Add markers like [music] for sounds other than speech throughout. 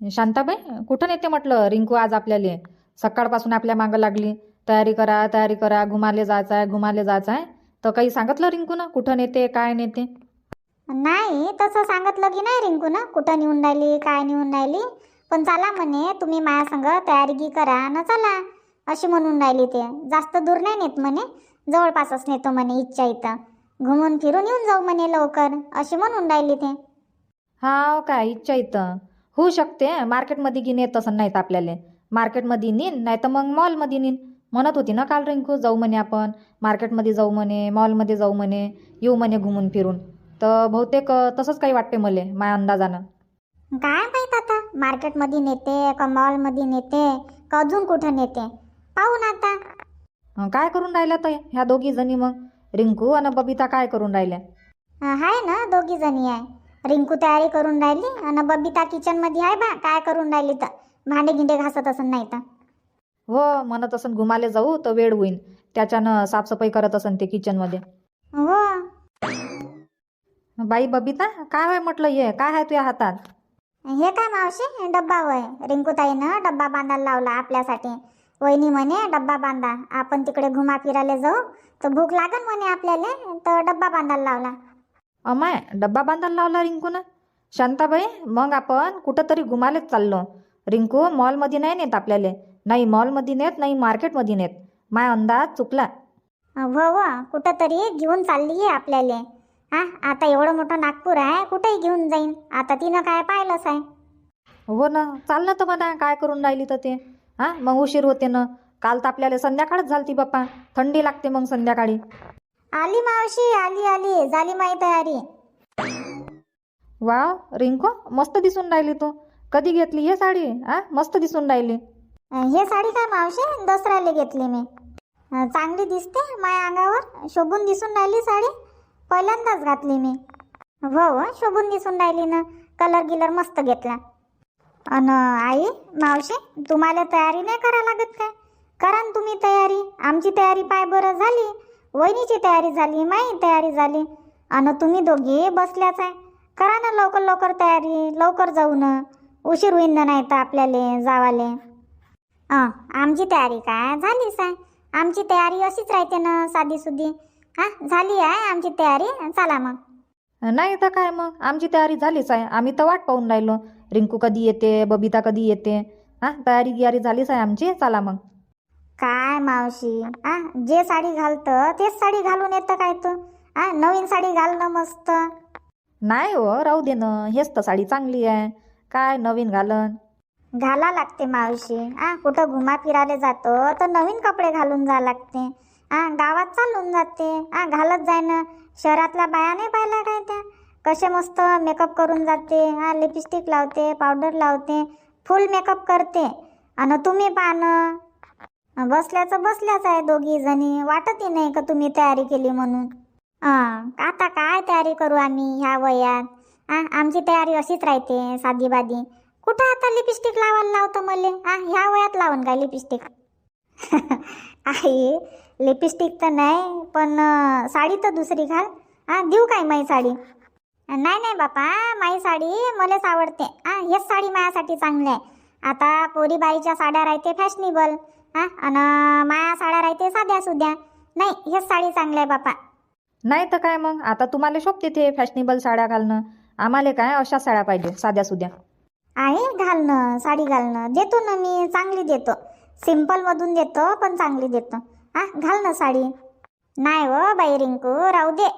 शांताबाई कुठं नेते म्हटलं? रिंकू आज आपल्याला. सकाळपासून आपल्या मागं लागली. तयारी करा तयारी करा. घुमाले जायचं आहे घुमाले जायचं आहे तर काही सांगितलं रिंकू ना कुठं नेते काय नेते नाही तसं सांगितलं की नाही रिंकू ना कुठं नेऊन राहिली काय नेऊन राहिली? पण चला म्हणे तुम्ही माझ्या संग तयारी करा ना चला अशी म्हणून राहिली ते. जास्त दूर नाही नेत म्हणे. जवळपासच नेतो म्हणे इच्छा इथं. घुमून फिरून येऊन जाऊ म्हणे लवकर अशी म्हणून राहिली ते. हा काय इच्छा इथं. होऊ शकते. मार्केटमध्ये की नेत असं नाहीत आपल्याला. मार्केटमध्ये नेईन नाही तर मग मॉलमध्ये नेईन म्हणत होती ना काल रिंकू जाऊ म्हणे आपण. मार्केटमध्ये जाऊ म्हणे मॉलमध्ये जाऊ म्हणे येऊ म्हणे घुमून फिरून. तर बहुतेक तसंच काही वाटते मले माझ्या अंदाजानं. काय माहीत आता? मार्केटमध्ये नेते का मॉलमध्ये नेते का अजून कुठं नेते? पाहू ना आता. अं, काय करून राहिल्या तर ह्या दोघी जणी मग? रिंकू आणि बबिता काय करून राहिल्या? अं, आहे ना दोघी जणी आहे. रिंकू तयारी करून राहिली आणि बबिता किचनमध्ये आहे बा काय करून राहिली तर? भांडे गिंडे घासत असं नाही तर. हो म्हणत असन घुमाले जाऊ तर वेळ होईन. त्याच्यानं साफसफाई करत असन ते किचनमध्ये हो. बाई बबिता काय होय म्हटलं हे? काय आहे तुझ्या हातात? हे काय मावशी? डब्बा वय रिंकूताईनं डब्बा बांधायला लावला आपल्यासाठी. वहिनी म्हणे डब्बा बांधा. आपण तिकडे घुमा फिरायला जाऊ. तर भूक लागन म्हणे आपल्याला तर डब्बा बांधायला लावला. अमाय डब्बा बांधायला लावला रिंकूनं? शांताबाई मग आपण कुठं तरी घुमालेच चाललो. रिंकू मॉलमध्ये नाही नेत आपल्याला. नाही मॉलमध्ये नेत नाही मार्केटमध्ये नेत. माय अंदाज चुकला. हो हो कुठं तरी घेऊन चालली आहे आपल्याला. हा आता एवढं मोठं नागपूर आहे कुठेही घेऊन जाईन. आता तिनं काय पाहिलंच आहे. हो ना चाललं तर म्हणा काय करून राहिली तर ते. हा मग उशीर होते ना. काल तर आपल्याला संध्याकाळच झालती बाप्पा. थंडी लागते मग संध्याकाळी. आली मावशी आली आली. झाली माही तयारी. वा रिंकू मस्त दिसून राहिली तू. कधी घेतली हे साडी? आ मस्त दिसून राहिली. हे साडी काय मावशी? दसऱ्याला घेतली मी. अं, चांगली दिसते माझ्या अंगावर. शोभून दिसून राहिली साडी. पहिल्यांदाच घातली मी. हो हो शोभून दिसून राहिली ना. कलर गिलर मस्त घेतला. अन आई मावशी तुम्हाला तयारी नाही करा लागत काय? करा न तुम्ही तयारी. आमची तयारी पाय बरं झाली. वहिनीची तयारी झाली माही तयारी झाली. आणि तुम्ही दोघी बसल्याच आहे. करा ना लवकर लवकर तयारी लवकर जाऊ ना. उशीर होईन ना नाही तर आपल्याला जावाले. हां आमची तयारी काय? झालीच आहे. आमची तयारी अशीच राहते ना साधी सुधी हा झाली आहे आमची तयारी. चला मग. नाही तर काय मग? आमची तयारी झालीच आहे. आम्ही तर वाट पाहून राहिलो. रिंकू कधी येते? बबिता कधी येते? हा तयारी गियारी झालीच आहे आमची. चला मग. काय मावशी? आ जे साडी घालतं तेच साडी घालून येतं काय तू? आ नवीन साडी घालणं मस्त. नाही हो राहू दे ना. हेच तर साडी चांगली आहे. काय नवीन घालन? घाला लागते मावशी. आ कुठं घुमा फिरायला जातो तर नवीन कपडे घालून जा लागते. आ गावात चालून जाते. आ घालत जाय ना. शहरातल्या बाया नाही पाहिल्या काय त्या? कसे मस्त मेकअप करून जाते. हा लिपस्टिक लावते पावडर लावते फुल मेकअप करते. आणि तुम्ही पाहणं बसल्याचं बसल्याच आहे दोघी जणी. वाटतही नाही का तुम्ही तयारी केली म्हणून? आता काय तयारी करू आम्ही ह्या वयात? आ आमची तयारी अशीच राहते साधी बादी कुठं आता लिपस्टिक लावायला लावतं मले? आ ह्या वयात लावून काय लिपस्टिक [laughs] आई लिपस्टिक तर नाही पण साडी तर दुसरी घाल. आ देऊ काय माई साडी? नाही नाही बापा माई साडी मलाच आवडते. आ हेच साडी माझ्यासाठी चांगली आहे. आता पोरी बाईच्या साड्या राहते फॅशनेबल हा? आणि माया साड्या राहते साध्या सुद्या नाही हेच साडी चांगली आहे बापा. नाही तर काय मग? आता तुम्हाला शोभते ते फॅशनेबल साड्या घालणं. आम्हाला काय अशा साड्या पाहिजे साध्या सुद्या आहे घालणं साडी घालणं. देतो ना मी चांगली देतो. सिंपल मधून देतो पण चांगली देतो. हा घाल ना साडी. नाही व बाई रिंकू राहू दे.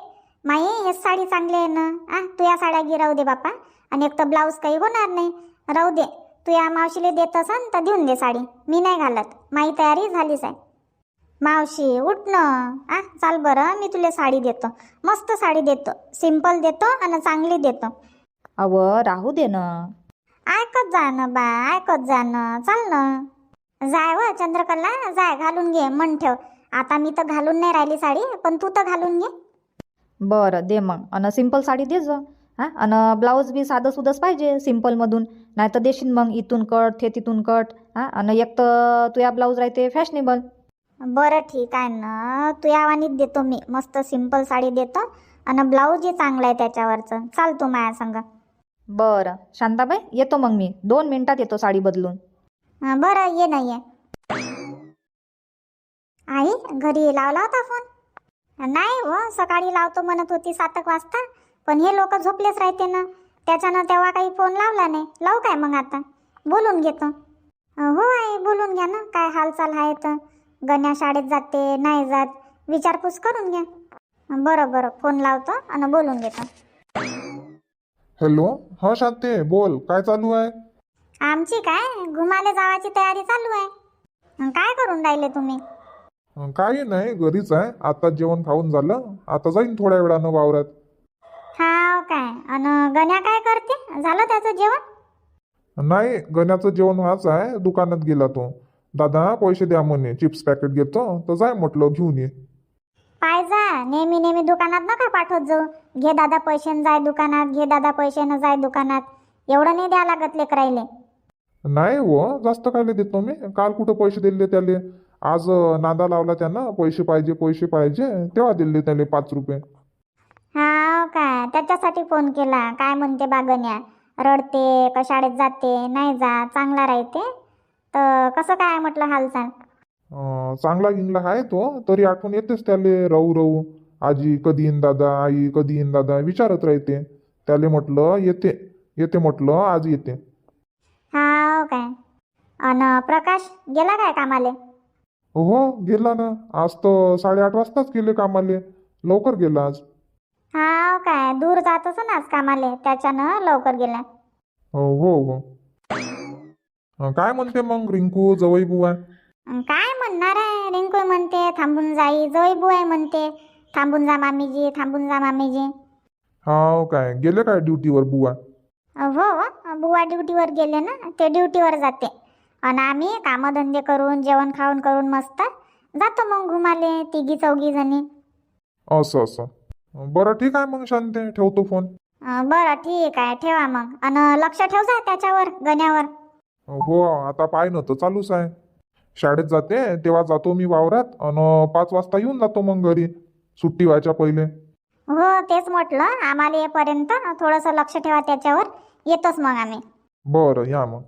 माई हेच साडी चांगली आहे ना? आ तू या साड्या घे राहू दे बापा. आणि एक तर ब्लाऊज काही होणार नाही. राहू दे. तू या मावशीला देत असन तर देऊन दे साडी. मी नाही घालत. माई तयारी झालीच आहे. मावशी उठ ना. आ चाल बरं मी तुला साडी देतो. मस्त साडी देतो. सिंपल देतो आणि चांगली देतो. अव राहू दे ना. ऐकत जा ना बा ऐकत जा ना. चाल ना. जाय व चंद्रकला जाय घालून घे मन ठेव. आता मी तर घालून नाही राहिली साडी पण तू तर घालून घे. बरं दे मग. अन सिंपल साडी दे जो. हा अन ब्लाऊज बी साधं सुधंच पाहिजे सिम्पलमधून नाही तर देशील मग इथून कट ते तिथून कट. हा? आणि एक तर तुया ब्लाऊज राहते फॅशनेबल बरं ठीक आहे ना. तू यावानीच देतो मी. मस्त सिंपल साडी देतो. आणि ब्लाऊजही चांगलं आहे त्याच्यावरचं. चाल तू माझ्या संग. बरं. शांताबाई येतो मग मी. दोन मिनिटात येतो साडी बदलून. हं, बरं ये ना ये. आई घरी लावला होता फोन नाही हो सकाळी लावतो म्हणत होती सात एक वाजता. पण हे लोक झोपलेच राहते ना. त्याच्यानं तेव्हा काही फोन लावला नाही. लावू काय मग आता? बोलून घेतो. हो आई बोलून घ्या ना. काय हालचाल आहे तर गण्या शाळेत जाते नाही जात. विचारपूस करून घ्या. बरं बरं. फोन लावतो आणि बोलून घेतो. हॅलो? हा शांते बोल. काय चालू आहे? आमची काय? घुमाले जावाची तयारी चालू आहे. काय करून राहिले तुम्ही? काही नाही. घरीच आहे. आता जेवण खाऊन झालं. आता जाईन थोड्या वेळानं वावरात. अन गण्या काय करते? झालं त्याचं जेवण? नाही गण्याचं जेवण व्हायचं आहे. दुकानात गेला तो. दादा पैसे द्या म्हणे. चिप्स पॅकेट घेतो. तर जाय म्हटलं घेऊन ये. पाय जा. नेहमी नेहमी दुकानात नका पाठवत जाऊ. घे दादा पैशानं जाय दुकानात. घे दादा पैशानं जाय दुकानात. एवढं नाही द्या लागत लेकरायले नाही हो. जास्त कायले देतो मी. काल कुठं पैसे दिले त्याले? आज अं, नादा लावला त्यानं. पैसे पाहिजे पैसे पाहिजे. तेव्हा दिले त्याले पाच रुपये. काय? त्याच्यासाठी फोन केला. काय म्हणते बा गण्या रडते का शाळेत जाते? नाही जा चांगला राहते. तर कसं काय म्हटलं हालचाल? अं, चांगला गिंगला आहे तो. तरी आठवण येतेच त्याले. राहू राहू. आजी कधी येईन दादा? आई कधी येईन दादा? विचारत राहते. त्याले म्हटलं येते. येते म्हटलं आज येते. हा काय? अन प्रकाश गेला काय कामाले? हो गेला ना. आज तर साडेआठ वाजताच गेले कामाले. लवकर गेला आज. हा काय दूर जात असं आज कामाले त्याच्यानं लवकर गेला. हो हो हो. अं, काय म्हणते मग रिंकू जवई बुवा? काय म्हणणार आहे रिंकू म्हणते थांबून जाई जवळ बुवाय म्हणते थांबून जा मामीजी थांबून जा मामीजी. हाव काय गेले काय ड्युटीवर बुवा? हो बुवा ड्युटीवर गेले ना ते ड्युटीवर जाते. आणि आम्ही कामधंदे करून जेवण खाऊन करून मस्त जातो मग घुमाले तिघी चौघी जणी. असं असं. बरं ठीक आहे मग शांते. ठेवतो फोन. अं, बरं ठीक आहे. ठेवा मग. आणि लक्ष ठेव जा त्याच्यावर गण्यावर. हो आता पाय न तर चालूच आहे. शाळेत जाते तेव्हा जातो मी वावरात. आणि पाच वाजता येऊन जातो मग घरी. सुट्टी व्हायच्या पहिले. हो तेच म्हटलं. आम्हाला येपर्यंत थोडंसं लक्ष ठेवा त्याच्यावर. येतोच मग आम्ही. बरं या मग.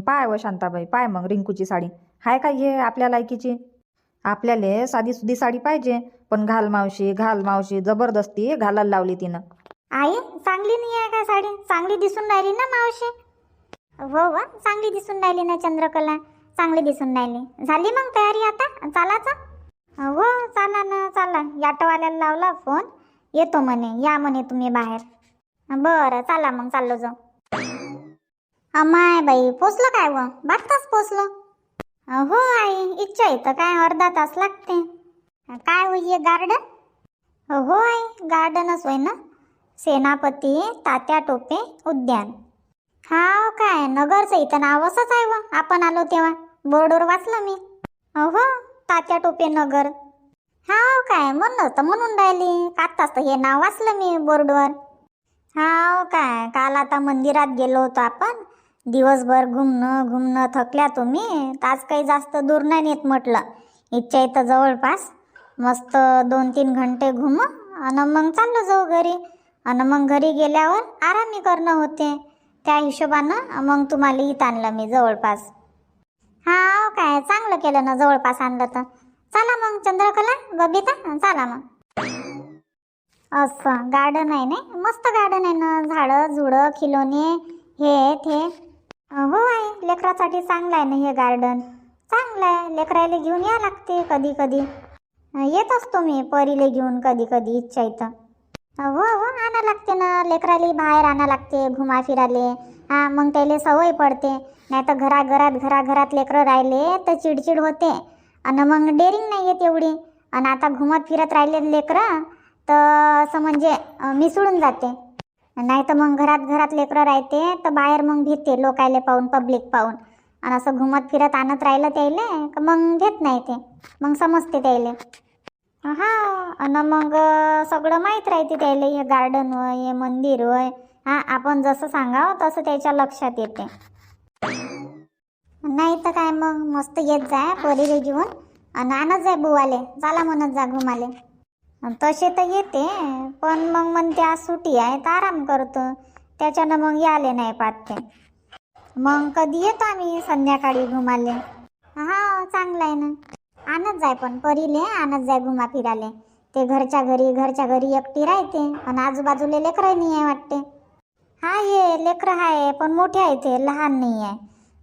पाय व शांताबाई पाय मग रिंकूची साडी. हाय का हे आपल्या लायकीची? आपल्याला साधी सुधी साडी पाहिजे. पण घाल मावशी घाल मावशी जबरदस्ती घालायला लावली तिनं. आई चांगली नाही आहे का साडी? चांगली दिसून राहिली ना मावशी? हो वा चांगली दिसून राहिली ना चंद्रकला. चांगली दिसून राहिली. झाली मग तयारी आता? चालाचा हो चाला ना चाला. याटोवाल्याला लावला फोन. येतो म्हणे या म्हणे तुम्ही बाहेर. बरं चला मग चाललो जाऊ. अमाय बाई पोचलं काय व? बातच पोचलो. हो आई इच्छा आहे तर काय अर्धा तास लागते. काय होईये गार्डन? होय गार्डनच होय ना. सेनापती तात्या टोपे उद्यान. हा काय नगरचं इथं नाव असंच आहे व. आपण आलो तेव्हा. बोर्डवर वाचलं मी. हो तात्या टोपे नगर. हा काय म्हणलं तर म्हणून राहिली. आत्ताच तर हे नाव वाचलं मी बोर्डवर. हा काय काल आता मंदिरात गेलो होतो आपण. दिवसभर घुमणं घुमणं थकल्या तुम्ही. आज काही जास्त दूर नाही नेत म्हटलं. इच्छा इथं जवळपास. मस्त दोन तीन घंटे घुमू आणि मग चाललो जाऊ घरी. आणि मग घरी गेल्यावर आरामी करणं होते. त्या हिशोबानं मग तुम्हाला इथं आणलं मी जवळपास. हा हो काय चांगलं केलं ना जवळपास आणलं तर. चला मग चंद्रकला बबिता चला मग. असं गार्डन आहे ना मस्त गार्डन आहे ना. झाडं झुडं खिलोने हे ते. हो आहे लेकरासाठी चांगलं आहे ना हे गार्डन चांगलं आहे. लेकरायला घेऊन या लागते कधी कधी येत असतो मी परीले घेऊन कधी कधी इच्छा इथं. हो हो आणा लागते ना. लेकराला बाहेर आणा लागते घुमा फिराले. हा मग त्याला सवय पडते. नाही तर घराघरात घराघरात लेकरं राहिले तर चिडचिड होते. आणि मग डेअरिंग नाही येत एवढी. आणि आता घुमत फिरत राहिले लेकरं तर असं म्हणजे मिसळून जाते. नाही तर मग घरात घरात लेकरं राहते तर बाहेर मग भीते लोकायले पाहून पब्लिक पाहून. आणि असं घुमत फिरत आणत राहिलं त्याले का मग घेत नाही ते. मग समजते त्याले हा आणि मग सगळं माहीत राहते त्याले हे गार्डन होय हे मंदिर होय. हा आपण जसं सांगावं तसं त्याच्या लक्षात येते. नाही तर काय मग मस्त येत जाय पोरीले घेऊन. आणि आणत जाय बुवाले चला म्हणत जा घुमाले. तसे तर येते पण मग म्हणते आज सुटी आहे तर आराम करतो. त्याच्यानं मग याले नाही पाहते मग कधी येतो आम्ही संध्याकाळी घुमाले? हा चांगलं आहे ना. आणत जाय पण परीले आणत जाय घुमा फिराले. ते घरच्या घरी घरच्या घरी एकटी राहते पण आजूबाजूला लेकरं नाही आहे वाटते. हा हे लेकरं आहे पण मोठे आहे ते लहान नाही आहे.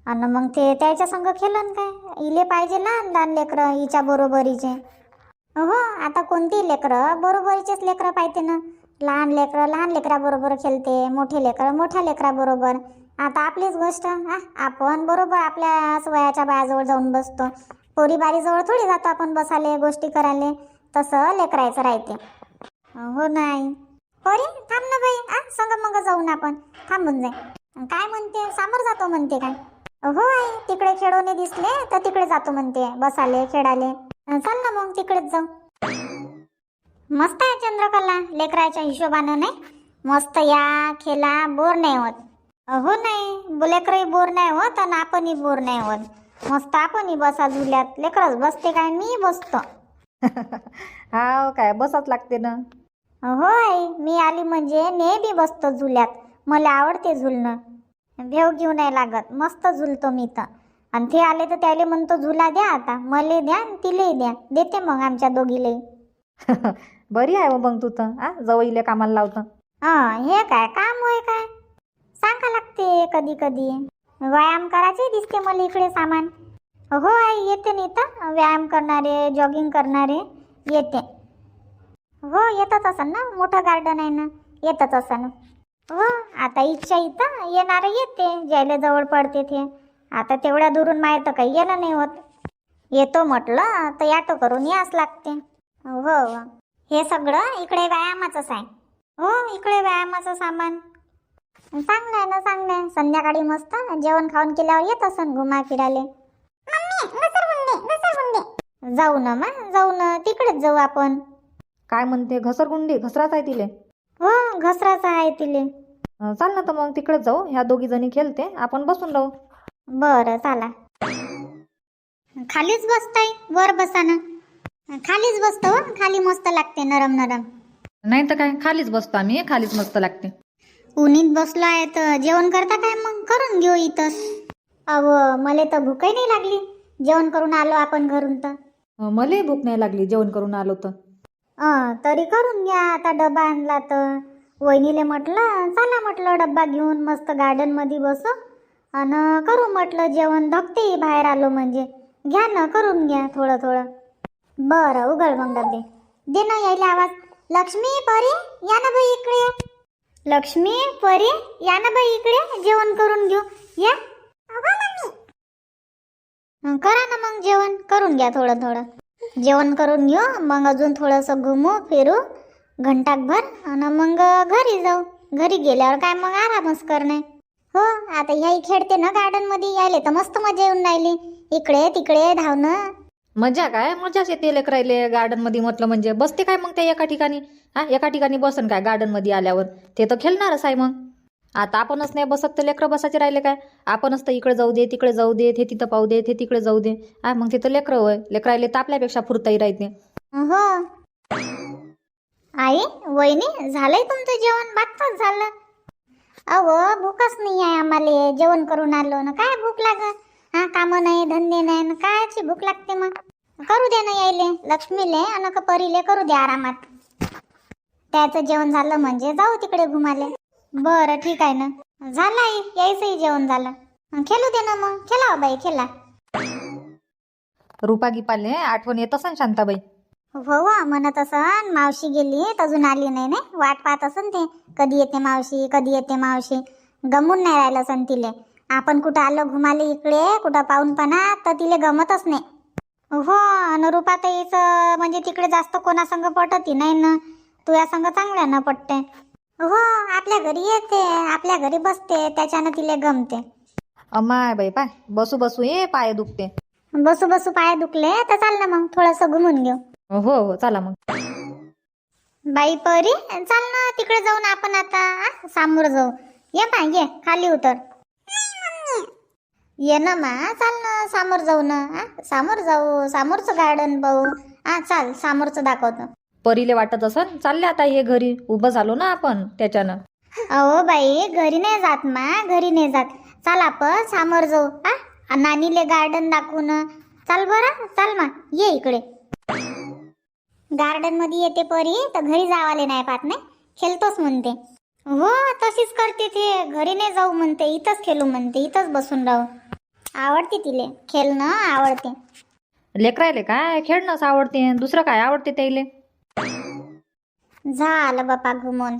आणि मग ते त्याच्या संग खेळन काय? इले पाहिजे लहान लहान लेकरं हिच्या बरोबरीचे. हो आता कोणती लेकरं? बरोबरीचेच लेकरं पाहिजे ना. लहान लेकरं लहान लेकराबरोबर खेळते मोठे लेकरं मोठ्या लेकराबरोबर. आता आपलीच गोष्ट हा? आपण बरोबर आपल्याच वयाच्या बायाजवळ जाऊन बसतो. पोरी बारीजवळ थोडी जातो आपण बसाले गोष्टी करायला. तसं लेकरायचं राहते. हो नाही पोरी थांब ना बाई आ संग मग जाऊन आपण. थांबून जाय. काय म्हणते? सामोर जातो म्हणते काय? हो आई तिकडे खेळवणे दिसले तर तिकडे जातो म्हणते. बसाले खेळाले चाल ना मग तिकडेच जाऊ. मस्त आहे चंद्रकला लेकराच्या हिशोबानं नाही? मस्त या खेळा बोर नाही होत. हो नाही लेकरही बोर नाही होत आणि आपणही बोर नाही होत. मस्त आपणही बसा झुल्यात. लेकरच बसते काय मी बसतो. [laughs] हा काय बसाच लागते ना. हो आई मी आली म्हणजे नेहमी बसतो झुल्यात. मला आवडते झुलणं. भेव घेऊ नाही लागत. मस्त झुलतो मी तर. आणि ते आले तर त्याले म्हणतो झुला द्या आता. मले द्या आणि तिले द्या. देते मग आमच्या दोघीले. [laughs] बरी आहे हो मग तू तर आ? जवळ कामाला लावतं. हा हे काय काम होय काय? सांगा लागते कधी कधी. व्यायाम करायचे दिसते मला इकडे सामान. हो आई येते नाही तर व्यायाम करणारे जॉगिंग करणारे येते. हो येतच असन ना. मोठं गार्डन आहे ना. येतच असन. हो आता इच्छा इथं. येणारं येते. ज्यायला जवळ पडते ते. आता तेवढ्या दुरून माहीत काही येणं नाही होत. येतो म्हटलं तर याटो करून यास लागते. हो. हो. हे सगळं इकडे व्यायामाचंच आहे. हो इकडे व्यायामाचं सामान. चांगलं आहे ना चांगलं आहे संध्याकाळी मस्त जेवण खाऊन केल्यावर येत असन घुमा फिराले. जाऊ ना मा जाऊ ना. तिकडेच जाऊ आपण. काय म्हणते घसरगुंडी घसराच आहे तिले. हो घसराचा आहे तिले. अं, चाल ना तर मग तिकडेच जाऊ. ह्या दोघी जणी खेळते. आपण बसून राहू. बरं चला. खालीच बसताय वर बसा ना खालीच बसतो हो, खाली मस्त लागते नरम नरम. नाही तर काय खालीच बसतो आम्ही. खालीच मस्त लागते. उन्हीत बसलो आहे तर जेवण करता काय मग? करून घेऊ इथं अव मला तर भूकही नाही लागली. जेवण करून आलो आपण घरून तर. अं, मलाही भूक नाही लागली जेवण करून आलो तर. अं, तरी करून घ्या. आता डबा आणला तर. वहिनीले म्हटलं चला म्हटलं डब्बा घेऊन मस्त गार्डनमध्ये बसू. आणि करू म्हटलं जेवण. धकते बाहेर आलो म्हणजे. घ्या ना करून घ्या थोडं थोडं. बरं उघड मग डबे. दे ना यायला आवाज. लक्ष्मी परी या ना बाई इकडे. लक्ष्मी परी या ना बाई इकडे जेवण करून घेऊ. या. करा ना मग जेवण करून घ्या थोडं थोडं. जेवण करून घेऊ मग अजून थोडंसं घुमू फिरू घंटाभर आणि मग घरी जाऊ. घरी गेल्यावर काय मग आरामच करणे. हो आता ह्याही खेळते ना गार्डनमध्ये यायले तर मस्त मजा येऊन राहिली. इकडे तिकडे धावणं. मजा काय? मजाच येते लेकरायले गार्डनमध्ये म्हटलं म्हणजे. बसते काय मग ते एका ठिकाणी? हा एका ठिकाणी बसन काय गार्डनमध्ये आल्यावर? ते तर खेळणारच आहे मग. आता आपणच नाही बसत तर लेकरं बसायचे राहिले काय? आपणच तर इकडे जाऊ दे तिकडे जाऊ दे हे तिथं पाहू दे हे तिकडे जाऊ दे. हा मग तिथं लेकरं होय. लेकरायले तर आपल्यापेक्षा फुरताही राहते हो आई वहिनी झालंय तुमचं जेवण? बातच झालं. अहो भूकच नाही आहे आम्हाला. जेवण करून आलो ना. काय भूक लागत हा कामं नाही धंदे नाही ना कायची भूक लागते मग? करू दे ना यायले लक्ष्मीले आणि परीले करू दे आरामात. त्याचं जेवण झालं म्हणजे जाऊ तिकडे घुमाले. बरं ठीक आहे ना. झालं आई यायचंही जेवण झालं. खेळू दे ना मग. खेळा हो बाई खेळा. रुपा गिपाले आठवण येत असन शांताबाई? हो हो म्हणत असन. मावशी गेली अजून आली नाही ना वाट पाहत असन ते. कधी येते मावशी कधी येते मावशी? गमून नाही राहिलं असन तिले. आपण कुठं आलो घुमाले इकडे कुठं पाहून पणा तर तिले गमतच नाही. हो अन रुपाताईचं म्हणजे तिकडे जास्त कोणासंग पटती नाही ना. तुझ्या संग चांगल्यानं पटते. हो आपल्या घरी येते आपल्या घरी बसते त्याच्यानं तिले गमते. अमाय बाई पाय बसू बसू ये पाय दुखते. बसू बसू पाय दुखले तर चाल ना मग थोडंसं घुमून घेऊ. हो हो चला मग. बाई परी चाल ना तिकडे जाऊन आपण आता आ, सामोर जाऊ. ये मा ये खाली उतर. ये ना मा चाल ना समोर जाऊ ना आ, समोर जाऊ समोरचं गार्डन पाहू. हा चाल समोरचं दाखवतो. परीले वाटत असन चालले आता हे घरी उभं झालो ना आपण त्याच्यानं. अहो बाई घरी नाही जात मा घरी नाही जात. चाल आपण सामोर जाऊ हा नानीले गार्डन दाखवून. चाल बरं चाल मा ये इकडे. गार्डनमध्ये येते परी तर घरी जावाले नाही पाहत नाही? खेळतोच म्हणते. हो तशीच करते ते. घरी नाही जाऊ म्हणते इथंच खेळू म्हणते इथंच बसून राहू. आवडते तिले. खेळणं आवडते. लेकरायले काय? खेळणंच आवडते. दुसरं काय आवडते त्याले झालं बापा घुमून.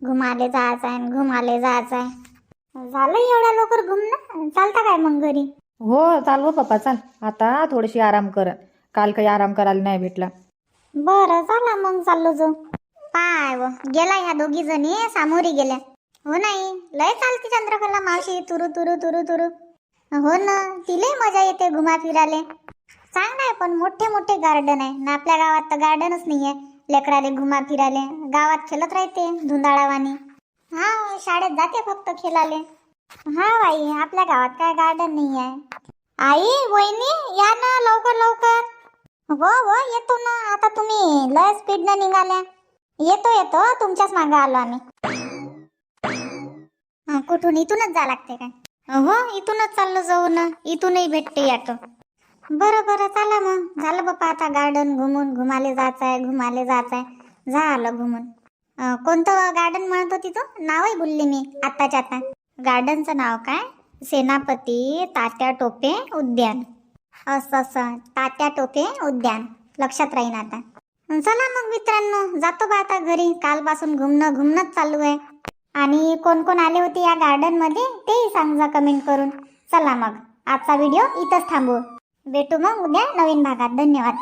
घुमाले जायचं आहे घुमाले जायचं आहे झालं एवढ्या लवकर घुमणं? चालता काय मग घरी? हो चाल हो पप्पा चाल. आता थोडीशी आराम कर. काल काही आराम करायला नाही भेटला. बरं चला मग चाललो जाऊ. पाय व. गेला ह्या दोघी जणी सामोरी गेल्या. हो नाही लय चालते चंद्रकला मावशी. तुरु तुरु तुरु तुरु. हो ना तिले मजा येते घुमा फिराले चांगलं आहे पण मोठे मोठे गार्डन आहे. ना आपल्या गावात तर गार्डनच नाही आहे लेकराले घुमा फिराले गावात खेळत राहते धुंदाळावानी. हा शाळेत जाते फक्त खेळाले हा बाई आपल्या गावात काय गार्डन नाही आहे आई वहिनी या ना लवकर लवकर. हो हो येतो ना. आता तुम्ही लय स्पीड न निघाल्या. येतो येतो. तुमच्याच मागे आलो आम्ही. कुठून? इथूनच जा लागते काय? हो इथूनच चाललं जाऊ ना. इथूनही भेटते ऑटो बरं बरं चला मग. झालं बाप्पा आता गार्डन घुमून. घुमाले जायचं आहे घुमाले जायचं आहे झालं घुमून. अं, कोणतं गार्डन म्हणत होती तू? नावही बोलली मी आत्ताच्या आता गार्डनचं नाव काय? सेनापती तात्या टोपे उद्यान. असं असं. तात्या टोपे उद्यान. लक्षात राहीन आता. चला मग मित्रांनो. जातो बा आता घरी. कालपासून घुमणं घुमणंच चालू आहे. आणि कोण कोण आले होते या गार्डनमध्ये तेही सांगा कमेंट करून. चला मग आजचा व्हिडिओ इथंच थांबू. भेटू मग उद्या नवीन भागात. धन्यवाद.